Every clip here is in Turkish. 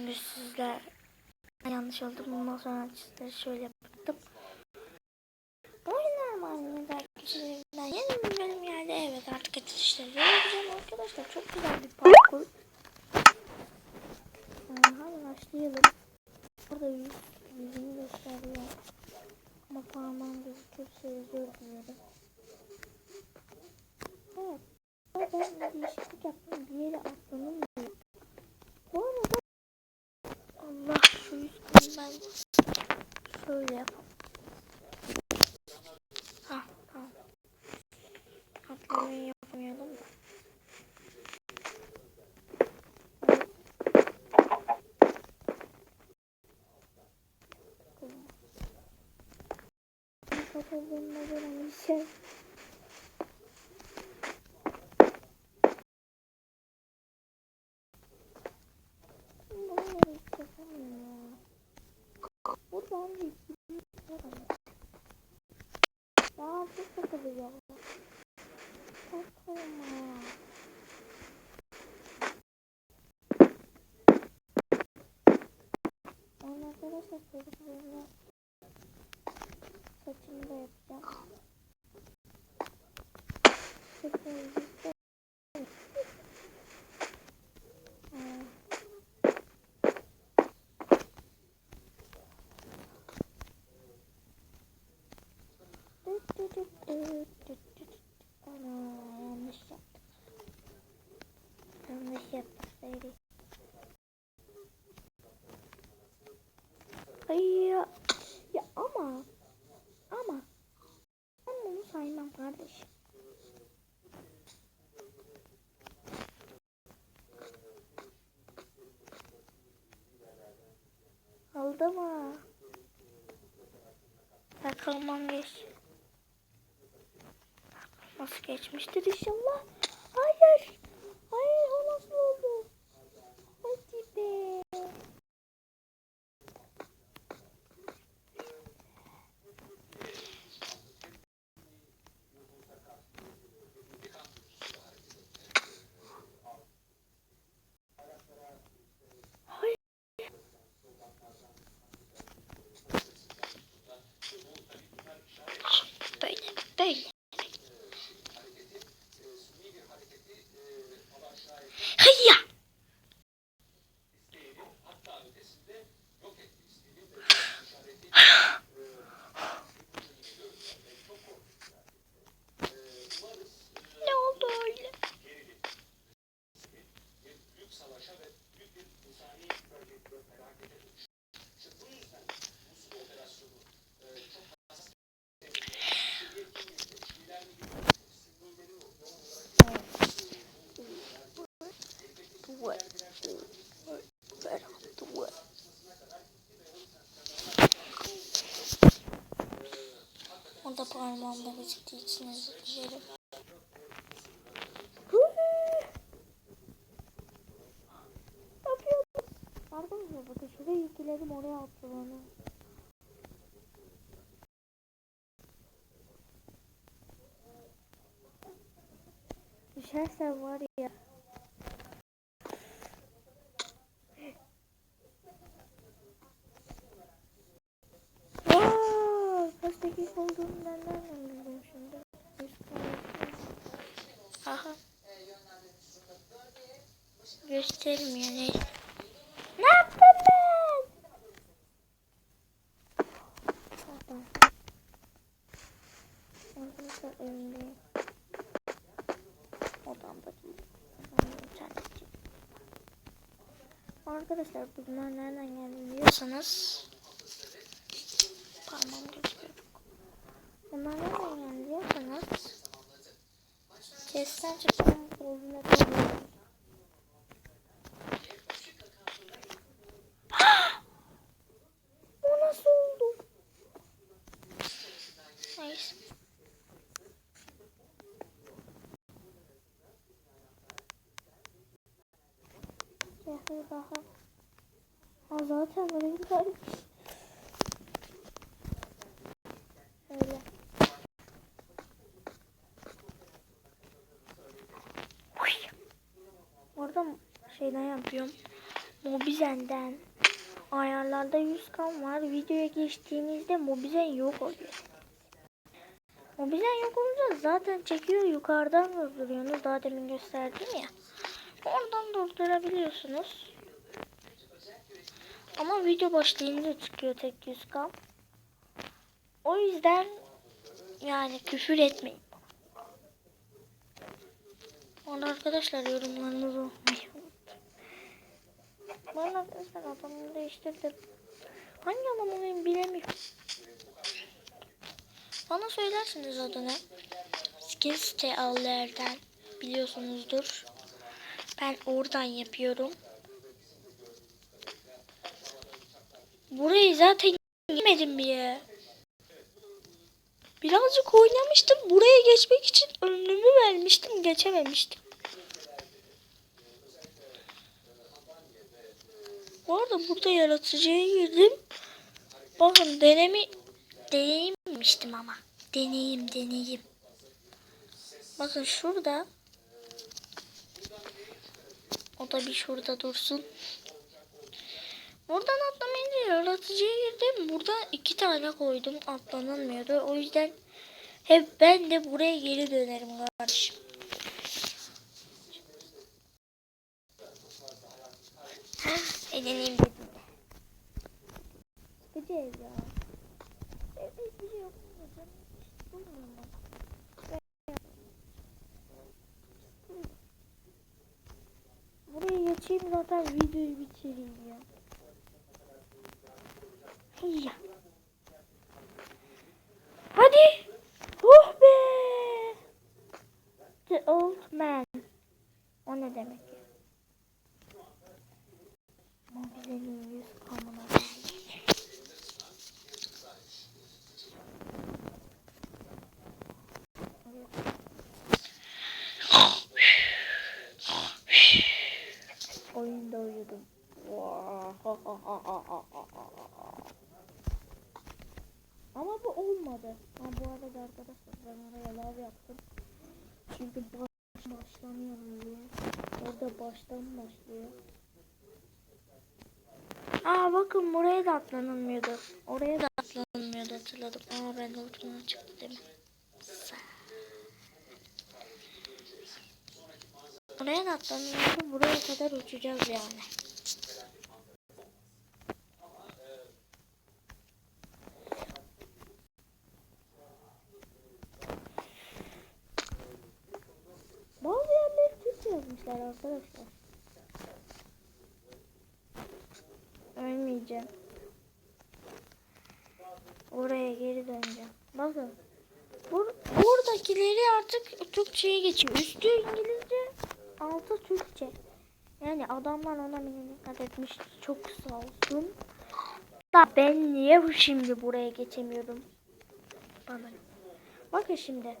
Şimdi sizler yanlış oldu. Bundan sonra sizlere şöyle yaptım. Oynar mahallede arkadaşlarımdan yeni bir bölüm geldi. Evet artık açılışları yapacağım arkadaşlar. Çok güzel bir parkur. Ee, hadi başlayalım. Burada yüz, yüzünü gösteriyor. Ama parmağım gözükürse özür dilerim. Evet. Ben değişiklik yaptım. Bir yere diye. Bu arada Allah şu ben şöyle yapalım. Ha tamam. Atlamayı yapmayalım da. Kapatıldığında gelen bir şey. Bunu nereye yapamıyorum ya. Buradan bir yapamıyorum. Ya çok takılıyor. Takılma. Onu arkadaşlar çocuklarımla saçımı da yapacağım. Ana yanlış yaptık. Ay ya. Ya. Ama. Saymam kardeşim. Aldı mı? Takılmam geç. Nasıl geçmiştir inşallah. Hayır o nasıl oldu? Hadi be. Hayır. Böyle, böyle. Hayya. Ne oldu öyle? Duvar. Duvar. Duvar. O da gözüktüğü için özür dilerim. Arkadaşlar bakın şuraya yükledim oraya attı bana. Düşersen var ya. Dakika olduğunu nereden bileceğim şimdi? Aha. Göstermiyor ne? Ne yaptım ben? Pardon. Arkadaşlar evimdeyim. Odamda. Arkadaşlar bunlar nereden geldi diyorsanız parmağım gözüküyor. Bunlar nereden geldi diyorsanız chest'ten çıkan tanıyorum. O nasıl oldu? Neyse. Şehri daha. Ha zaten böyle bir garip. Öyle. Orada şeyden yapıyorum. Mobizen'den ayarlarda 100 kan var. Videoya geçtiğinizde Mobizen yok oluyor. Mobizen yok olunca zaten çekiyor yukarıdan durduruyorsunuz. Daha demin gösterdim ya. Oradan durdurabiliyorsunuz. Ama video başlayınca çıkıyor tek 100 kan. O yüzden yani küfür etmeyin. Bana arkadaşlar yorumlarınızı okumayı Bana arkadaşlar adamını değiştirdim. Hangi adam olayım bilemiyorum. Bana söylersiniz adını. Skin siteallerden biliyorsunuzdur. Ben oradan yapıyorum. Burayı zaten yemedim bile. Birazcık oynamıştım. Buraya geçmek için önümü vermiştim. Geçememiştim. Bu arada burada yaratıcıya girdim. Bakın denemi deneyimmiştim ama. Deneyim deneyim. Bakın şurada. O da bir şurada dursun. Buradan atlamayınca yaratıcıya girdim. Burada iki tane koydum. Atlanılmıyordu. O yüzden hep ben de buraya geri dönerim kardeşim. Heh, Eğleneyim dedim. Sıkıcı ev ya. Evde hiçbir şey yok. Durmuyor mu? Buraya geçeyim zaten videoyu bitireyim ya. Hıyya. Hadi. Oh be. The old man. O ne demek ya? Mobilenin yüz kamına geldik. Oyunda uyudum. Ama bu olmadı. Ha, bu arada arkadaşlar ben oraya lav yaptım. Çünkü baş başlamıyor diye. Orada baştan başlıyor. Aa bakın buraya da atlanılmıyordu. Oraya da atlanılmıyordu hatırladım. Aa ben de uçmadan çıktı değil mi? Buraya da atlanılmıyordu. Buraya kadar uçacağız yani. Bazı yerleri Yazmışlar arkadaşlar. Ölmeyeceğim. Oraya geri döneceğim. Bakın. Bur buradakileri artık Türkçe'ye geçiyor. Üstü İngilizce, altı Türkçe. Yani adamlar ona minnet etmiş. Çok sağ olsun. Da ben niye şimdi buraya geçemiyorum? Bana. Bakın şimdi.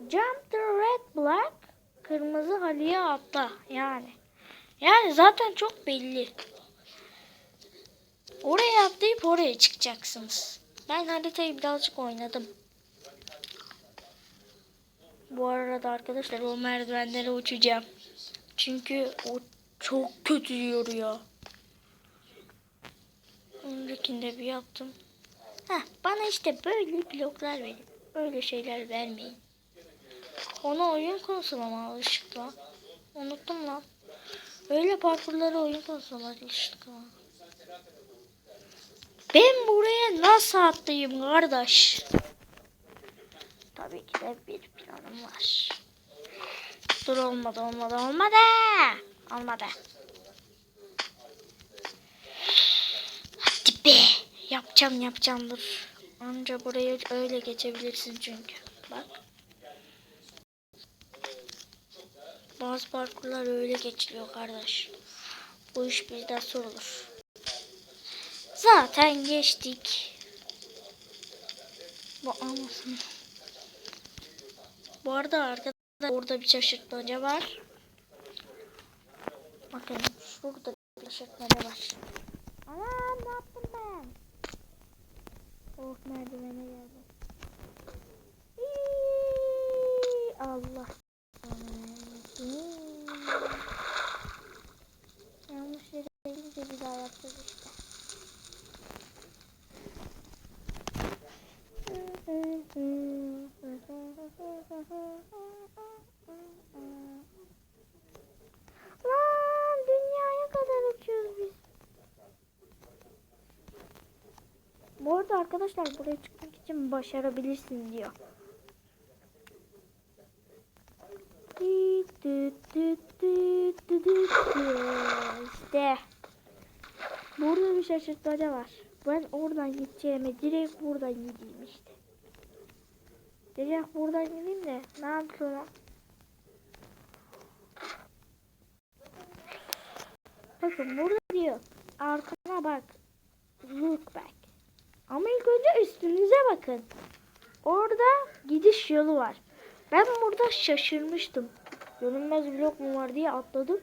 Jump the red black. Kırmızı halıya atla. Yani. Yani zaten çok belli. Oraya atlayıp oraya çıkacaksınız. Ben haritayı birazcık oynadım. Bu arada arkadaşlar o merdivenlere uçacağım. Çünkü o çok kötü yoruyor. Öncekinde bir yaptım. Heh, bana işte böyle bloklar verin. Öyle şeyler vermeyin. Ona oyun konusuna mı alışık lan? Unuttum lan. Öyle parkurlara oyun konusuna alışık lan. Ben buraya nasıl atlayayım kardeş? Tabii ki de bir planım var. Dur olmadı olmadı olmadı. Olmadı. Hadi be. Yapacağım yapacağım dur. Anca buraya öyle geçebilirsin çünkü. Bak. Bazı parkurlar öyle geçiliyor kardeş. Bu iş bizden sorulur. Zaten geçtik. Bu anlasın. Bu arada arkada orada bir şaşırtmaca var. Bakın şurada bir şaşırtmaca var. Anam ne yaptım ben? Oh merdivene geldim. Allah. Yanlış yere geldim. Arkadaşlar buraya çıkmak için başarabilirsin diyor. İşte. Burada bir şaşırtmaca var. Ben oradan gideceğime direkt buradan gideyim işte. Direkt buradan gideyim de ne yapıyorum? Bakın burada diyor. Arkana bak. Look back. Ama ilk önce üstünüze bakın. Orada gidiş yolu var. Ben burada şaşırmıştım. Görünmez blok mu var diye atladım.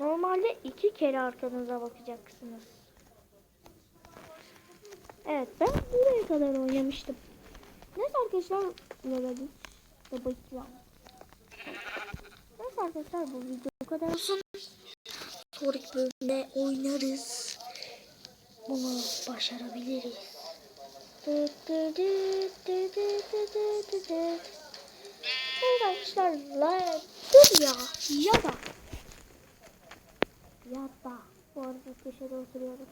Normalde iki kere arkanıza bakacaksınız. Evet ben buraya kadar oynamıştım. Neyse arkadaşlar verelim. Da bakayım. Neyse arkadaşlar bu video bu kadar olsun. Sonraki bölümde oynarız. Bunu başarabiliriz. Evet arkadaşlar la dur ya ya da ya da bu arada köşede oturuyorum.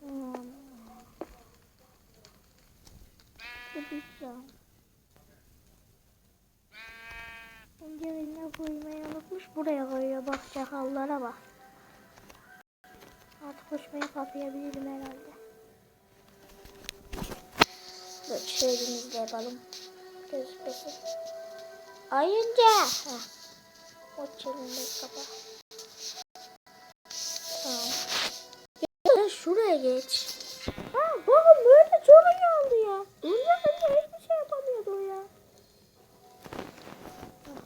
Hmm. Güzel. Önce eline koymayı unutmuş. Buraya koyuyor. Bak çakallara bak. Koşmayı kapayabilirim herhalde. Dur şöyle de yapalım. Gözükmesin. Ayınca. O çelinde kapa. Tamam. Ya şuraya geç. Ha bakın böyle çok oldu ya. Dünya önce hiçbir şey yapamıyordu o ya. Ah,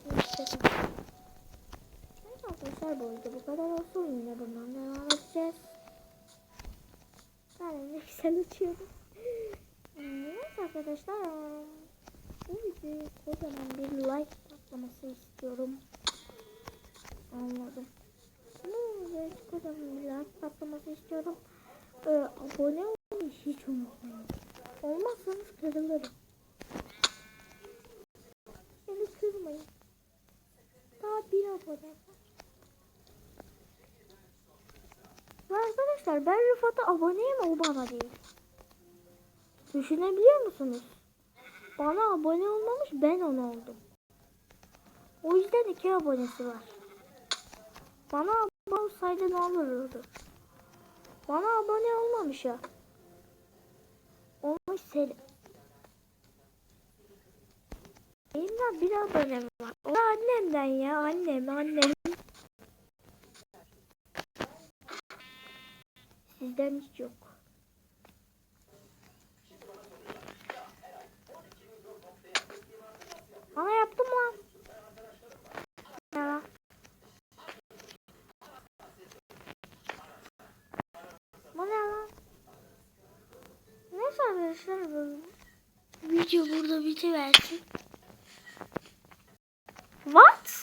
arkadaşlar bu video bu kadar olsun. Yine bundan devam edeceğiz. Güzel uçuyorum. Evet arkadaşlar. Videoya kocaman bir like patlaması istiyorum. Anladım. Videoya kocaman bir like patlaması istiyorum. Ee, abone olmayı hiç unutmayın. Olmazsanız kırılırım. Beni kırmayın. Daha bir abone var. Arkadaşlar ben Rıfat'a aboneyim o bana değil. Düşünebiliyor musunuz? Bana abone olmamış ben ona oldum. O yüzden iki abonesi var. Bana abone olsaydı ne olurdu? Bana abone olmamış ya. Olmuş Selim. Benim de bir abonem var. O da annemden ya annem annem. Sizden hiç yok. Bana yaptın mı lan? Ne lan? Bu ne lan? Neyse arkadaşlar bu video burada bitiversin. What?